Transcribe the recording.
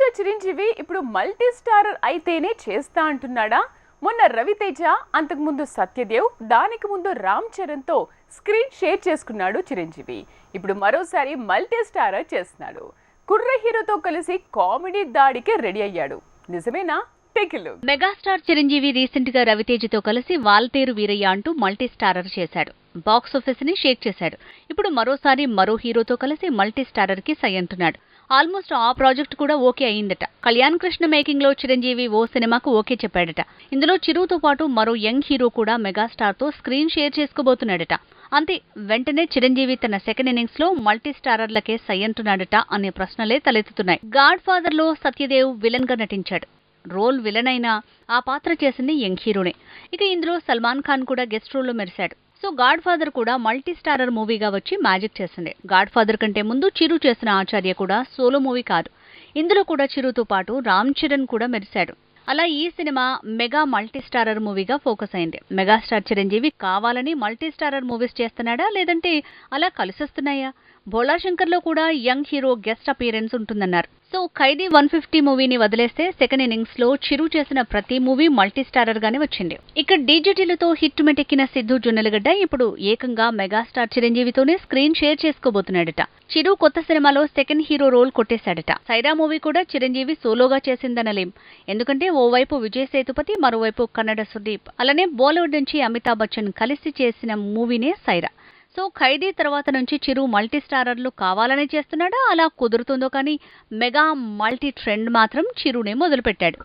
Megastar Chiranjeevi ఇప్పుడు multi starrer అయితేనే చేస్తా అంటున్నాడా? మొన్న రవితేజ అంతకుముందు సత్యదేవ్ దానికి ముందు రామ్ చరణ్తో స్క్రీన్ షేర్ చేసుకున్నాడు చిరంజీవి. ఇప్పుడు మరోసారి మల్టీ స్టారర్ చేస్తున్నాడు. కుర్ర హీరోతో కలిసి కామెడీ దాడికి రెడీ అయ్యాడు. నిజమేనా? టేక్ మెగాస్టార్ చిరంజీవి రీసెంట్గా రవితేజతో కలిసి వాల్తేరు వీరయ్య అంటూ మల్టీ స్టారర్ చేశాడు. బాక్స్ ఆఫీస్ని షేక్ చేశాడు. ఇప్పుడు మరోసారి మరో హీరోతో కలిసి మల్టీ స్టారర్కి సై అంటున్నాడు. ఆల్మోస్ట్ ఆ ప్రాజెక్ట్ కూడా ఓకే అయిందట. కళ్యాణ్ కృష్ణ మేకింగ్లో చిరంజీవి ఓ సినిమాకు ఓకే చెప్పాడట. ఇందులో చిరుతో పాటు మరో యంగ్ హీరో కూడా మెగాస్టార్తో స్క్రీన్ షేర్ చేసుకోబోతున్నాడట. అంతే వెంటనే చిరంజీవి తన సెకండ్ ఇన్నింగ్స్లో మల్టీ స్టారర్లకే సయ్యంటున్నాడట అనే ప్రశ్నలే తలెత్తుతున్నాయి. గాడ్ ఫాదర్లో సత్యదేవ్ విలన్గా నటించాడు. రోల్ విలన్ అయినా ఆ పాత్ర చేసింది యంగ్ హీరోనే. ఇక ఇందులో సల్మాన్ ఖాన్ కూడా గెస్ట్ రోల్లో మెరిశాడు. సో గాడ్ ఫాదర్ కూడా మల్టీ స్టారర్ మూవీగా వచ్చి మ్యాజిక్ చేసింది. గాడ్ ఫాదర్ కంటే ముందు చిరు చేసిన ఆచార్య కూడా సోలో మూవీ కాదు. ఇందులో కూడా చిరుతో పాటు రామ్ చరణ్ కూడా మెరిశాడు. అలా ఈ సినిమా మెగా మల్టీ స్టారర్ మూవీగా ఫోకస్ అయింది. మెగాస్టార్ చిరంజీవి కావాలని మల్టీ స్టారర్ మూవీస్ చేస్తున్నాడా? లేదంటే అలా కలిసొస్తున్నాయా? భోళాశంకర్లో కూడా యంగ్ హీరో గెస్ట్ అపీరెన్స్ ఉంటుందన్నారు. సో ఖైదీ వన్ ఫిఫ్టీ మూవీని వదిలేస్తే సెకండ్ ఇన్నింగ్స్లో చిరు చేసిన ప్రతి మూవీ మల్టీ స్టారర్ గానే వచ్చింది. ఇక డీజీటీలతో హిట్ మెటెక్కిన సిద్ధు జొన్నలగడ్డ ఇప్పుడు ఏకంగా మెగాస్టార్ చిరంజీవితోనే స్క్రీన్ షేర్ చేసుకోబోతున్నాడట. చిరు కొత్త సినిమాలో సెకండ్ హీరో రోల్ కొట్టేశాడట. సైరా మూవీ కూడా చిరంజీవి సోలోగా చేసిందనలేం. ఎందుకంటే ఓవైపు విజయ్ సేతుపతి మరోవైపు కన్నడ సుదీప్. అలానే బాలీవుడ్ నుంచి అమితాబ్ బచ్చన్ కలిసి చేసిన మూవీనే సైరా. సో ఖైదీ తర్వాత నుంచి చిరు మల్టీ స్టారర్లు కావాలని చేస్తున్నాడా? అలా కుదురుతుందో కానీ మెగా మల్టీ ట్రెండ్ మాత్రం చిరునే మొదలుపెట్టాడు.